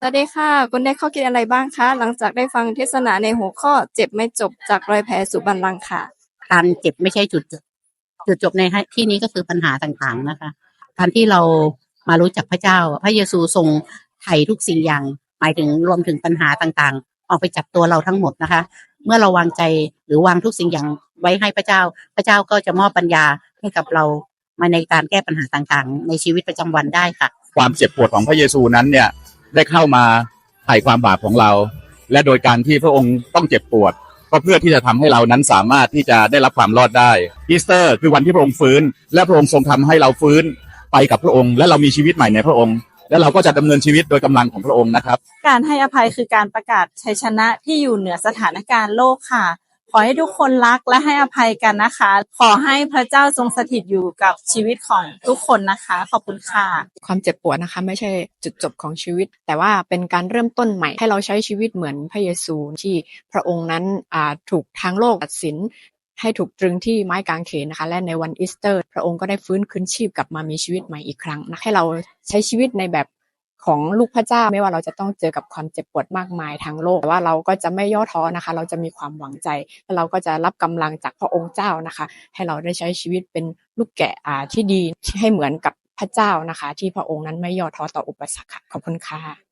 สวัสดีค่ะ คุณได้ข้อคิดอะไรบ้างคะ หลังจากได้ฟังเทศนาในหัวข้อเจ็บไม่จบจากรอยแผลสู่บัลลังก์ค่ะ การเจ็บไม่ใช่จุดจบจุดจบในที่นี้ก็คือปัญหาต่างๆนะคะการที่เรามารู้จักพระเจ้า พระเยซูทรงไถ่ทุกสิ่งอย่าง หมายถึงรวมถึงปัญหาต่างๆ ออกไปจากตัวเราทั้งหมดนะคะ เมื่อเราวางใจหรือวางทุกสิ่งอย่างไว้ให้พระเจ้า พระเจ้าก็จะมอบปัญญาให้กับเรามาในการแก้ปัญหาต่างๆ ในชีวิตประจำวันได้ค่ะ ความเจ็บปวดของพระเยซูนั้นเนี่ย ได้เข้ามาไถ่ความบาปของเรา และโดยการที่พระองค์ต้องเจ็บปวด ก็เพื่อที่จะทำให้เรานั้นสามารถที่จะได้รับความรอดได้อีสเตอร์ คือวันที่พระองค์ฟื้น และพระองค์ทรงทำให้เราฟื้นไปกับพระองค์ และเรามีชีวิตใหม่ในพระองค์ และเราก็จะดำเนินชีวิตโดยกำลังของพระองค์นะครับ การให้อภัยคือการประกาศชัยชนะที่อยู่เหนือสถานการณ์โลกค่ะ ขอให้ทุกคนรักและให้อภัยกันนะคะ ขอให้พระเจ้าทรงสถิตอยู่กับชีวิตของทุกคนนะคะ ขอบคุณค่ะ ความเจ็บปวดนะคะ ไม่ใช่จุดจบของชีวิต แต่ว่าเป็นการเริ่มต้นใหม่ ให้เราใช้ชีวิตเหมือนพระเยซูที่พระองค์นั้นถูกทางโลกตัดสินให้ถูกตรึงที่ไม้กางเขนนะคะ และในวันอีสเตอร์ พระองค์ก็ได้ฟื้นคืนชีพกลับมามีชีวิตใหม่อีกครั้งนะให้เราใช้ชีวิตในแบบ ของลูกพระเจ้าไม่ว่าเราจะต้องเจอกับความเจ็บปวดมากมายทางโลกแต่ว่าเราก็จะไม่ย่อท้อนะคะ เราจะมีความหวังใจและเราก็จะรับกำลังจากพระองค์เจ้านะคะ ให้เราได้ใช้ชีวิตเป็นลูกแกะอ่ที่ดีให้เหมือนกับพระเจ้านะคะ ที่พระองค์นั้นไม่ย่อท้อต่ออุปสรรคขอบคุณค่ะ